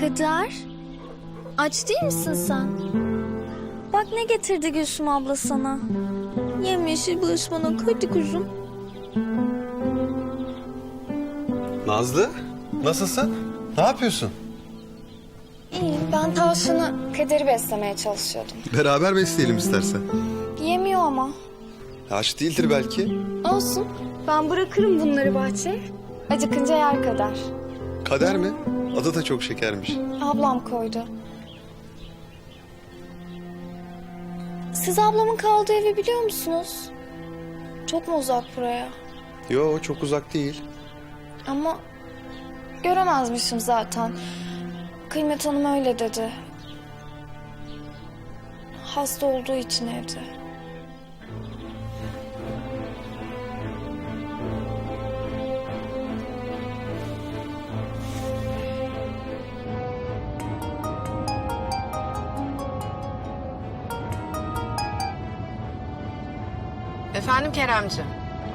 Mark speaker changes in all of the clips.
Speaker 1: Kader, aç değil misin sen? Bak ne getirdi Gülsüm abla sana. Yemyeşil bir ıspanak, hadi kuzum.
Speaker 2: Nazlı, nasılsın? Ne yapıyorsun?
Speaker 1: İyi, ben tavşanı Kader'i beslemeye çalışıyordum.
Speaker 2: Beraber besleyelim istersen.
Speaker 1: Yemiyor ama.
Speaker 2: Aç değildir belki.
Speaker 1: Olsun, ben bırakırım bunları bahçeye. Acıkınca yer Kader.
Speaker 2: Kader mi? Adı da çok şekermiş.
Speaker 1: Ablam koydu. Siz ablamın kaldığı evi biliyor musunuz? Çok mu uzak buraya?
Speaker 2: Yo, çok uzak değil.
Speaker 1: Ama göremezmişim zaten. Kıymet Hanım öyle dedi. Hasta olduğu için evde.
Speaker 3: Efendim Keremci.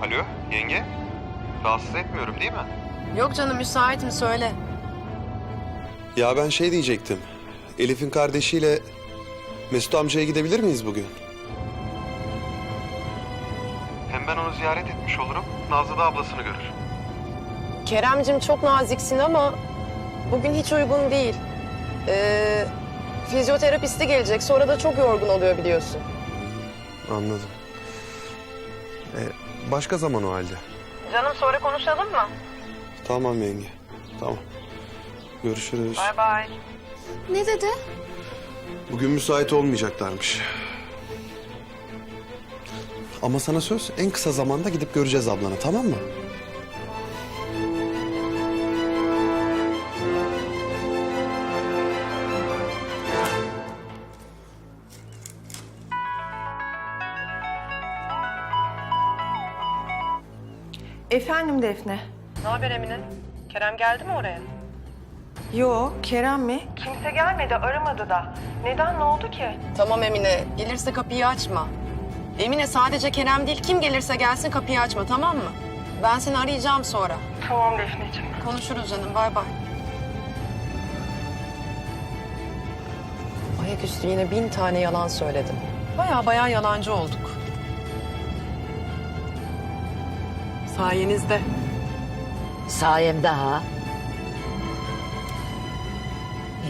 Speaker 2: Alo, yenge? Rahatsız etmiyorum değil mi?
Speaker 3: Yok canım müsaitim söyle.
Speaker 2: Ya ben şey diyecektim. Elif'in kardeşiyle Mesut amcaya gidebilir miyiz bugün? Hem ben onu ziyaret etmiş olurum. Nazlı da ablasını görür.
Speaker 3: Keremcim çok naziksin ama bugün hiç uygun değil. Ee, fizyoterapisti gelecek sonra da çok yorgun oluyor biliyorsun.
Speaker 2: Anladım. Başka zaman o halde.
Speaker 3: Canım sonra konuşalım mı?
Speaker 2: Tamam yenge. Tamam. Görüşürüz.
Speaker 3: bay.
Speaker 1: Ne dedi?
Speaker 2: Bugün müsait olmayacaklarmış. Ama sana söz en kısa zamanda gidip göreceğiz ablanı tamam mı?
Speaker 4: Efendim Defne.
Speaker 3: Ne haber Emine? Kerem geldi mi oraya?
Speaker 4: Yo, Kerem mi? Kimse gelmedi, aramadı da. Neden, ne oldu ki?
Speaker 3: Tamam Emine gelirse kapıyı açma. Emine sadece Kerem değil kim gelirse gelsin kapıyı açma tamam mı? Ben seni arayacağım sonra.
Speaker 4: Tamam Defneciğim.
Speaker 3: Konuşuruz canım bay bay. Ayaküstü yine bin tane yalan söyledim. Baya baya yalancı olduk. Sayenizde.
Speaker 5: Sayemde ha.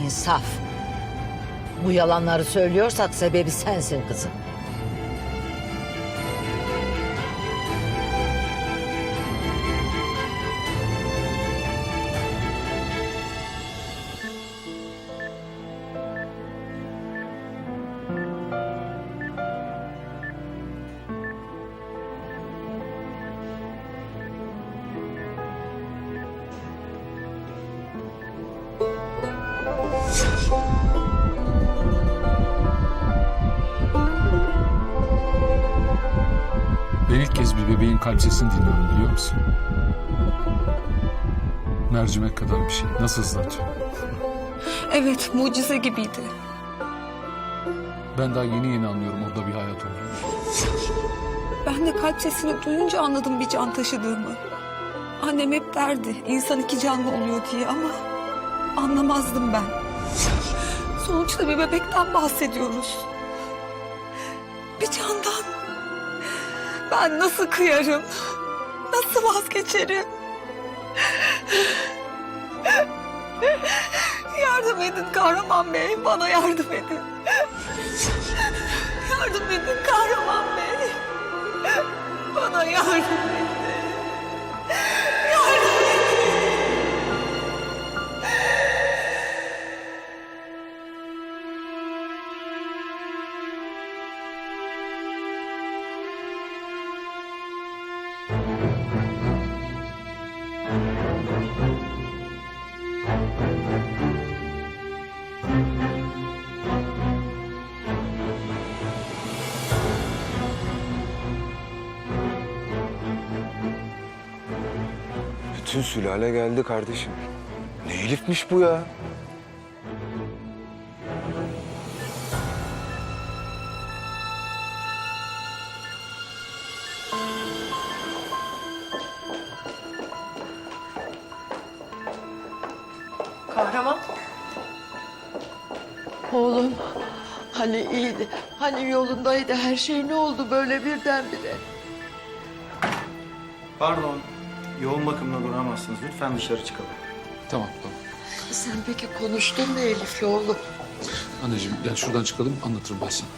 Speaker 5: İnsaf. Bu yalanları söylüyorsak sebebi sensin kızım.
Speaker 6: Bir bebeğin kalp sesini dinliyorum biliyor musun? Mercimek kadar bir şey. Nasıl hızlatıyor?
Speaker 4: Evet, mucize gibiydi.
Speaker 6: Ben daha yeni yeni anlıyorum orada bir hayat olduğunu.
Speaker 4: Ben de kalp sesini duyunca anladım bir can taşıdığımı. Annem hep derdi, insan iki canlı oluyor diye ama anlamazdım ben. Sonuçta bir bebekten bahsediyoruz. Bir candan. Ben nasıl kıyarım? Nasıl vazgeçerim? Yardım edin kahraman bey, bana yardım edin. Yardım edin kahraman bey. Bana yardım edin.
Speaker 7: Bütün sülale geldi kardeşim. Ne Elif'miş bu ya?
Speaker 3: Kahraman.
Speaker 8: Oğlum hani iyiydi. Hani yolundaydı her şey ne oldu böyle birdenbire?
Speaker 9: Pardon, yoğun bakımda duramazsınız. Lütfen dışarı çıkalım.
Speaker 6: Tamam tamam.
Speaker 8: Sen peki konuştun mu Elif'le oğlum?
Speaker 6: Anneciğim gel şuradan çıkalım anlatırım ben sana.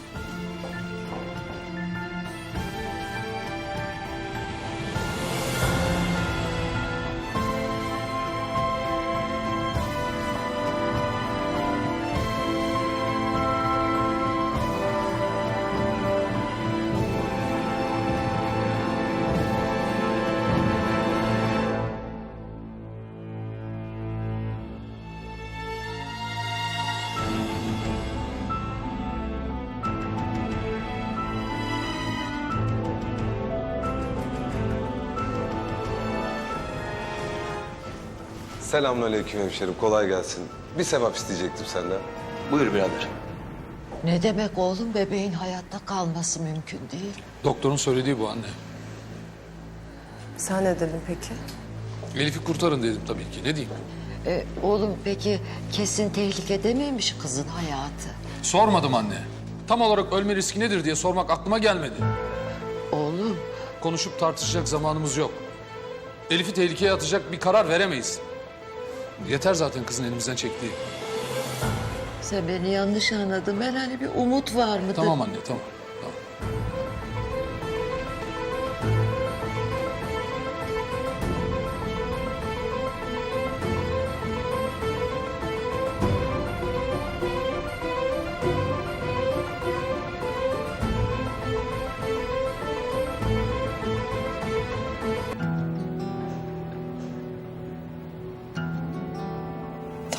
Speaker 2: Selamünaleyküm hemşerim. Kolay gelsin. Bir sevap isteyecektim senden.
Speaker 9: Buyur birader.
Speaker 5: Ne demek oğlum bebeğin hayatta kalması mümkün değil.
Speaker 6: Doktorun söylediği bu anne.
Speaker 3: Sen ne dedin peki?
Speaker 6: Elif'i kurtarın dedim tabii ki. Ne diyeyim?
Speaker 5: E, oğlum peki kesin tehlikede miymiş kızın hayatı?
Speaker 6: Sormadım anne. Tam olarak ölme riski nedir diye sormak aklıma gelmedi.
Speaker 5: Oğlum
Speaker 6: Konuşup tartışacak zamanımız yok. Elif'i tehlikeye atacak bir karar veremeyiz. Yeter zaten kızın elimizden çektiği.
Speaker 8: Sen beni yanlış anladın. Ben hani bir umut var mıdır?
Speaker 6: Tamam anne tamam.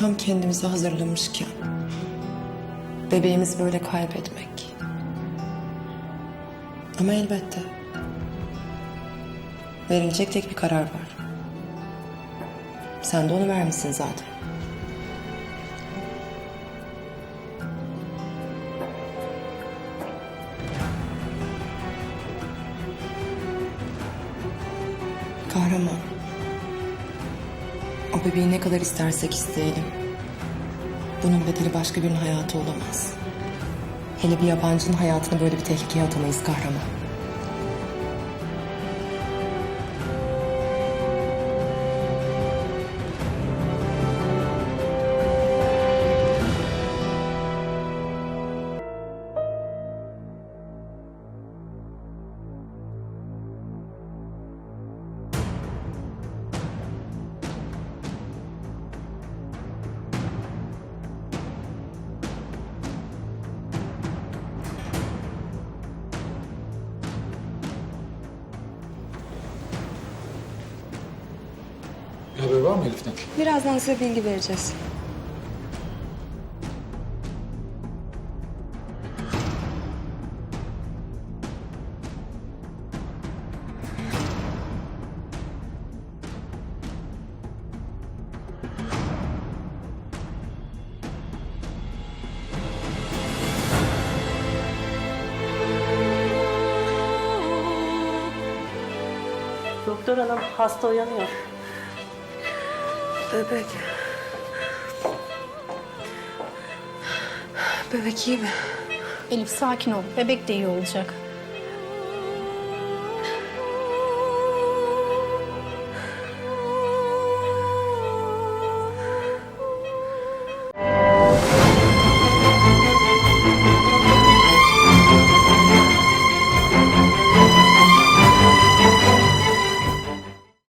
Speaker 10: Tam kendimizi hazırlamışken bebeğimizi böyle kaybetmek. Ama elbette verilecek tek bir karar var. Sen de onu vermişsin zaten. Kahraman. O bebeği ne kadar istersek isteyelim. Bunun bedeli başka birinin hayatı olamaz. Hele bir yabancının hayatını böyle bir tehlikeye atamayız kahraman.
Speaker 6: Bir haber var mı Elif'ten?
Speaker 10: Birazdan size bilgi vereceğiz.
Speaker 11: Doktor hanım hasta uyanıyor.
Speaker 10: Bebek. Bebek iyi mi?
Speaker 1: Elif sakin ol. Bebek de iyi olacak.